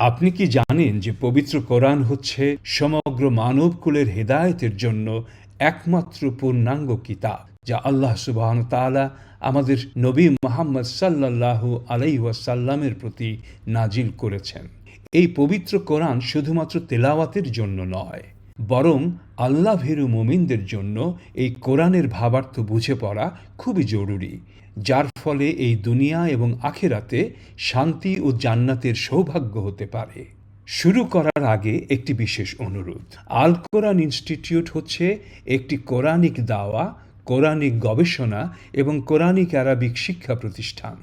আপনি কি জানেন যে পবিত্র কোরআন হচ্ছে সমগ্র মানবকুলের হেদায়েতের জন্য একমাত্র পূর্ণাঙ্গ কিতাব, যা আল্লাহ সুবাহ তাআলা আমাদের নবী মোহাম্মদ সাল্লাল্লাহু আলাইহি ওয়াসাল্লামের প্রতি নাজিল করেছেন। এই পবিত্র কোরআন শুধুমাত্র তেলাওয়াতের জন্য নয়, বরং আল্লাহ ভেরু মোমিনদের জন্য এই কোরআনের ভাবার্থ বুঝে পড়া খুবই জরুরি। যার ফলে এই দুনিয়া এবং আখেরাতে শান্তি ও জান্নাতের সৌভাগ্য হতে পারে। শুরু করার আগে একটি বিশেষ অনুরোধ। আল কোরআন ইনস্টিটিউট হচ্ছে একটি কোরআনিক দাওয়া, কোরআনিক গবেষণা এবং কোরআনিক আরবিক শিক্ষা প্রতিষ্ঠান।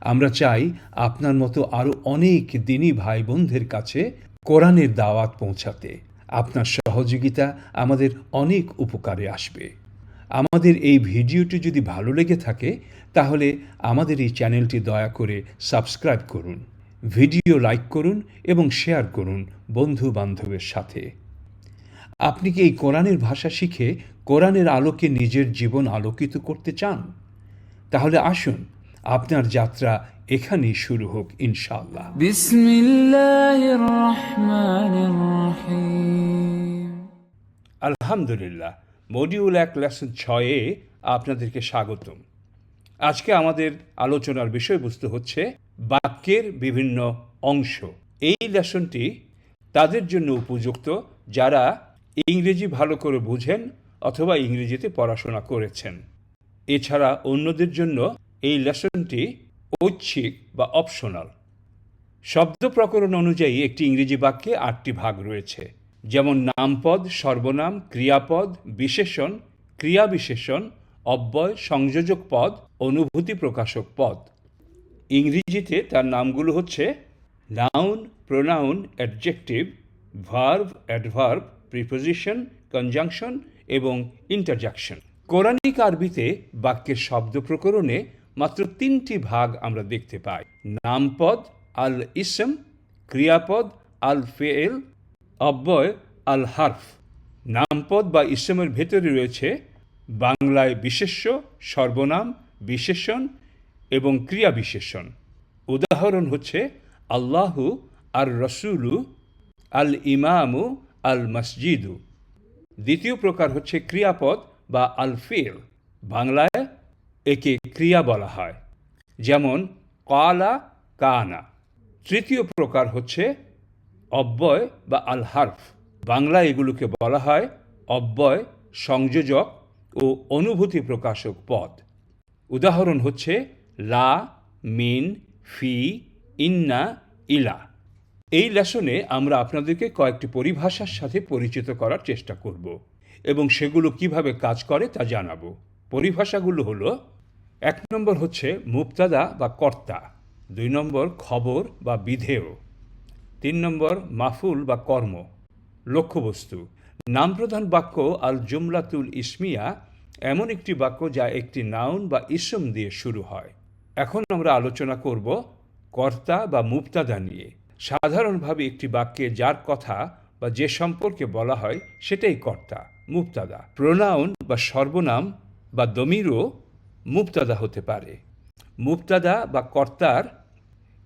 আমরা চাই আপনার মতো আরও অনেক দিনী ভাই বোনদের কাছে কোরআনের দাওয়াত পৌঁছাতে। আপনার সহযোগিতা আমাদের অনেক উপকারে আসবে। আমাদের এই ভিডিওটি যদি ভালো লেগে থাকে তাহলে আমাদের এই চ্যানেলটি দয়া করে সাবস্ক্রাইব করুন ভিডিও লাইক করুন এবং শেয়ার করুন বন্ধু বান্ধবের সাথে। আপনি কি এই কোরআনের ভাষা শিখে কোরআনের আলোকে নিজের জীবন আলোকিত করতে চান? তাহলে আসুন আপনার যাত্রা এখানেই শুরু হোক ইনশাল্লাহ আলহামদুলিল্লাহ। মডিউল এক লেসন ছয়ে আপনাদেরকে স্বাগতম। আজকে আমাদের আলোচনার বিষয়বস্তু হচ্ছে বাক্যের বিভিন্ন অংশ। এই লেসনটি তাদের জন্য উপযুক্ত যারা ইংরেজি ভালো করে বুঝেন অথবা ইংরেজিতে পড়াশোনা করেছেন। এছাড়া অন্যদের জন্য এই লেসনটি ঐচ্ছিক বা অপশনাল শব্দ প্রকরণ অনুযায়ী একটি ইংরেজি বাক্যে আটটি ভাগ রয়েছে। যেমন নামপদ, সর্বনাম, ক্রিয়াপদ, বিশেষণ ক্রিয়া বিশেষণ অব্যয়, সংযোজক পদ, অনুভূতি প্রকাশক পদ। ইংরেজিতে তার নামগুলো হচ্ছে noun, pronoun, adjective, verb, adverb, preposition, conjunction এবং ইন্টারজাকশন। কোরআনিক আরবিতে বাক্যের শব্দ প্রকরণে মাত্র তিনটি ভাগ আমরা দেখতে পাই। নামপদ আল ইসম ক্রিয়াপদ আল ফেল অব্যয় আল হার্ফ নামপদ বা ইসমের ভেতরে রয়েছে বাংলায় বিশেষ্য, সর্বনাম, বিশেষণ এবং ক্রিয়া বিশেষণ। উদাহরণ হচ্ছে, আল্লাহু আর রসুলু আল ইমামু আল মসজিদু দ্বিতীয় প্রকার হচ্ছে ক্রিয়াপদ বা আল ফেল বাংলায় একে ক্রিয়া বলা হয়। যেমন, কালা কানা। তৃতীয় প্রকার হচ্ছে অব্যয় বা আল হার্ফ বাংলা এগুলোকে বলা হয় অব্যয়, সংযোজক ও অনুভূতি প্রকাশক পদ। উদাহরণ হচ্ছে লা, মিন, ফি, ইন্না, ইলা। এই লেসনে আমরা আপনাদেরকে কয়েকটি পরিভাষার সাথে পরিচিত করার চেষ্টা করব এবং সেগুলো কীভাবে কাজ করে তা জানাব। পরিভাষাগুলো হলো, এক নম্বর হচ্ছে মুক্তাদা বা কর্তা, দুই নম্বর খবর বা বিধেয়। তিন নম্বর, মাফুল বা কর্ম। লক্ষ্যবস্তু। নামপ্রধান বাক্য আল জুমলাতুল ইসমিয়া এমন একটি বাক্য যা একটি নাউন বা ইসম দিয়ে শুরু হয়। এখন আমরা আলোচনা করব কর্তা বা মুক্তাদা নিয়ে। সাধারণভাবে একটি বাক্যে যার কথা বা যে সম্পর্কে বলা হয় সেটাই কর্তা মুক্তাদা প্রোনাউন বা সর্বনাম বা দমিরও মুক্তাদা হতে পারে। মুক্তাদা বা কর্তার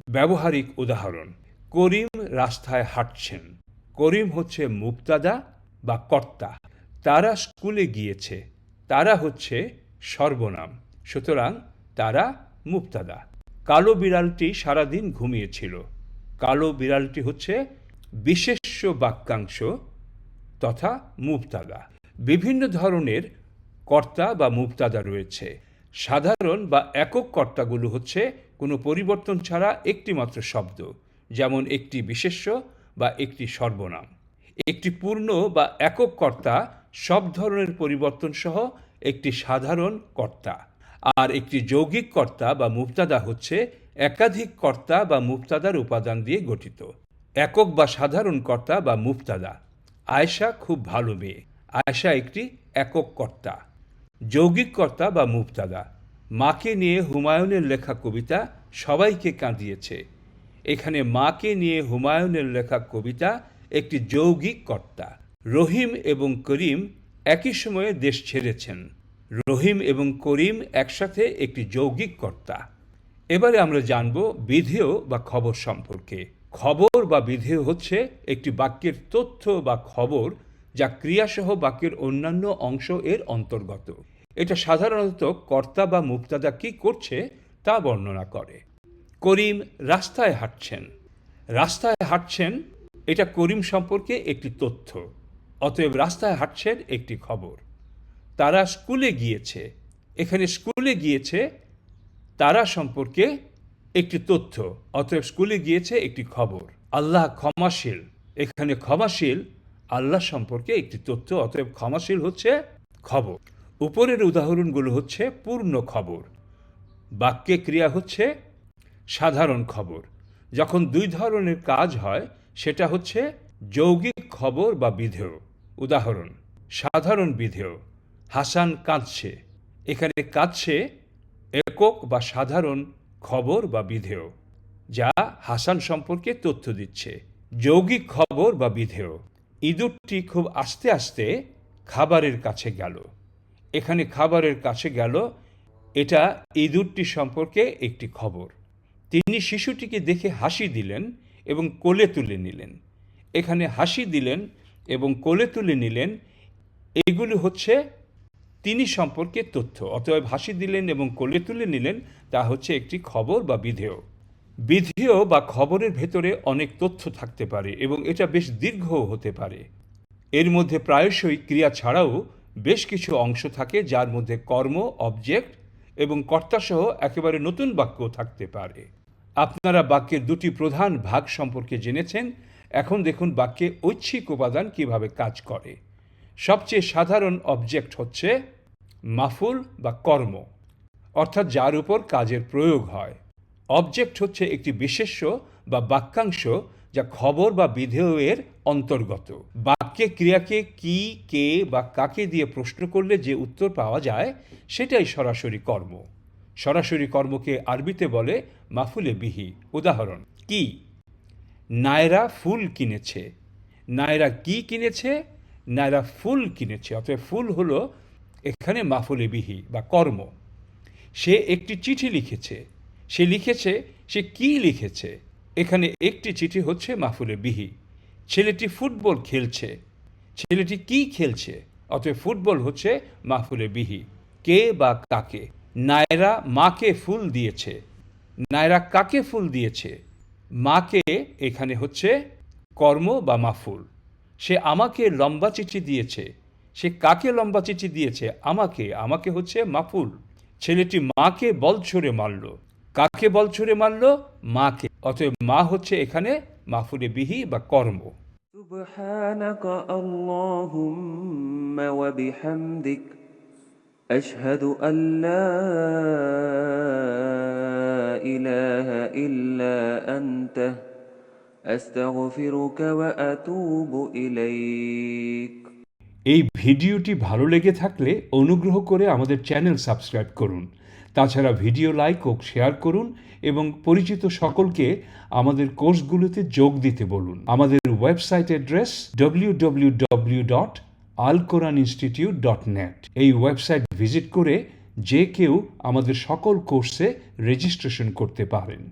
ব্যবহারিক উদাহরণ, করিম রাস্তায় হাঁটছেন। করিম হচ্ছে মুক্তাদা বা কর্তা। তারা স্কুলে গিয়েছে। তারা হচ্ছে সর্বনাম। সুতরাং তারা মুক্তাদা। কালো বিড়ালটি সারাদিন ঘুমিয়েছিল। কালো বিড়ালটি হচ্ছে বিশেষ্য বাক্যাংশ তথা মুক্তাদা। বিভিন্ন ধরনের কর্তা বা মুক্তাদা রয়েছে। সাধারণ বা একক কর্তাগুলো হচ্ছে কোনো পরিবর্তন ছাড়া একটিমাত্র শব্দ। যেমন একটি বিশেষ্য বা একটি সর্বনাম। একটি পূর্ণ বা একক কর্তা সব ধরনের পরিবর্তন সহ একটি সাধারণ কর্তা। আর একটি যৌগিক কর্তা বা মুক্তাদা হচ্ছে একাধিক কর্তা বা মুক্তাদার উপাদান দিয়ে গঠিত। একক বা সাধারণ কর্তা বা মুক্তাদা আয়শা খুব ভালো মেয়ে। আয়শা একটি একক কর্তা। যৌগিক কর্তা বা মুক্তাদা মাকে নিয়ে হুমায়ুনের লেখা কবিতা সবাইকে কাঁদিয়েছে। এখানে মাকে নিয়ে হুমায়ুনের লেখা কবিতা, একটি যৌগিক কর্তা। রহিম এবং করিম একই সময়ে দেশ ছেড়েছেন। রহিম এবং করিম একসাথে একটি যৌগিক কর্তা। এবারে আমরা জানব বিধেয় বা খবর সম্পর্কে। খবর বা বিধেয় হচ্ছে একটি বাক্যের তথ্য বা খবর যা ক্রিয়াসহ বাক্যের অন্যান্য অংশ এর অন্তর্গত। এটা সাধারণত কর্তা বা মুক্তাদা কি করছে তা বর্ণনা করে। করিম রাস্তায় হাঁটছেন। রাস্তায় হাঁটছেন, এটা করিম সম্পর্কে একটি তথ্য। অতএব রাস্তায় হাঁটছেন একটি খবর। তারা স্কুলে গিয়েছে। এখানে স্কুলে গিয়েছে তারা সম্পর্কে একটি তথ্য। অতএব স্কুলে গিয়েছে একটি খবর। আল্লাহ ক্ষমাশীল। এখানে ক্ষমাশীল আল্লাহ সম্পর্কে একটি তথ্য। অতএব ক্ষমাশীল হচ্ছে খবর। উপরের উদাহরণগুলো হচ্ছে পূর্ণ খবর। বাক্যে ক্রিয়া হচ্ছে সাধারণ খবর। যখন দুই ধরনের কাজ হয়, সেটা হচ্ছে যৌগিক খবর বা বিধেয়। উদাহরণ, সাধারণ বিধেয়, হাসান কাঁদছে। এখানে কাঁদছে একক বা সাধারণ খবর বা বিধেয়, যা হাসান সম্পর্কে তথ্য দিচ্ছে। যৌগিক খবর বা বিধেয়, ইঁদুরটি খুব আস্তে আস্তে খাবারের কাছে গেল। এখানে খাবারের কাছে গেল, এটা ইঁদুরটি সম্পর্কে একটি খবর। তিনি শিশুটিকে দেখে হাসি দিলেন এবং কোলে তুলে নিলেন। এখানে হাসি দিলেন এবং কোলে তুলে নিলেন। এগুলি হচ্ছে তিনি সম্পর্কে তথ্য। অতএব হাসি দিলেন এবং কোলে তুলে নিলেন, তা হচ্ছে একটি খবর বা বিধেয়। বিধেয় বা খবরের ভেতরে অনেক তথ্য থাকতে পারে এবং এটা বেশ দীর্ঘও হতে পারে। এর মধ্যে প্রায়শই ক্রিয়া ছাড়াও বেশ কিছু অংশ থাকে যার মধ্যে কর্ম, অবজেক্ট এবং কর্তাসহ একেবারে নতুন বাক্য থাকতে পারে। আপনারা বাক্যের দুটি প্রধান ভাগ সম্পর্কে জেনেছেন। এখন দেখুন বাক্যে ঐচ্ছিক উপাদান কীভাবে কাজ করে। সবচেয়ে সাধারণ অবজেক্ট হচ্ছে মাফুল বা কর্ম, অর্থাৎ যার উপর কাজের প্রয়োগ হয়। অবজেক্ট হচ্ছে একটি বিশেষ্য বা বাক্যাংশ যা খবর বা বিধেয়ের অন্তর্গত। বাক্যে ক্রিয়াকে কি, কে বা কাকে দিয়ে প্রশ্ন করলে যে উত্তর পাওয়া যায়, সেটাই সরাসরি কর্ম। সরাসরি কর্মকে আরবিতে বলে মাফুলে বিহি, উদাহরণ। কি? নায়রা ফুল কিনেছে। নায়রা কি কিনেছে? নায়রা ফুল কিনেছে। অতএব ফুল হলো এখানে মাফুলে বিহি বা কর্ম। সে একটি চিঠি লিখেছে। সে লিখেছে, সে কি লিখেছে? এখানে একটি চিঠি হচ্ছে মাফুলে বিহি। ছেলেটি ফুটবল খেলছে। ছেলেটি কি খেলছে? অতএব ফুটবল হচ্ছে মাফুলে বিহি। কে বা কাকে? নায়রা মাকে ফুল দিয়েছে। নায়রা কাকে ফুল দিয়েছে? মাকে এখানে হচ্ছে কর্ম বা মাফুল সে আমাকে লম্বা চিঠি দিয়েছে। সে কাকে লম্বা চিঠি দিয়েছে? আমাকে। আমাকে হচ্ছে মাফুল ছেলেটি মাকে বল ছড়ে মারল। কাকে বল ছড়ে মারল? মাকে। অতএব মা হচ্ছে এখানে মাফুলে বিহি বা কর্ম। সুবহানাকা আল্লাহুম্মা ওয়া বিহামদিকা। أشهد أن لا إله إلا أنت أستغفرك وأتوب إليك এই ভিডিওটি ভালো লেগে থাকলে অনুগ্রহ করে আমাদের চ্যানেল সাবস্ক্রাইব করুন তাছাড়া ভিডিও লাইক ও শেয়ার করুন এবং পরিচিত সকলকে আমাদের কোর্সগুলোতে যোগ দিতে বলুন আমাদের website address W W W dot Al Quran institute dot net এই ওয়েবসাইট ভিজিট করে যে কেউ আমাদের সকল কোর্সে রেজিস্ট্রেশন করতে পারেন।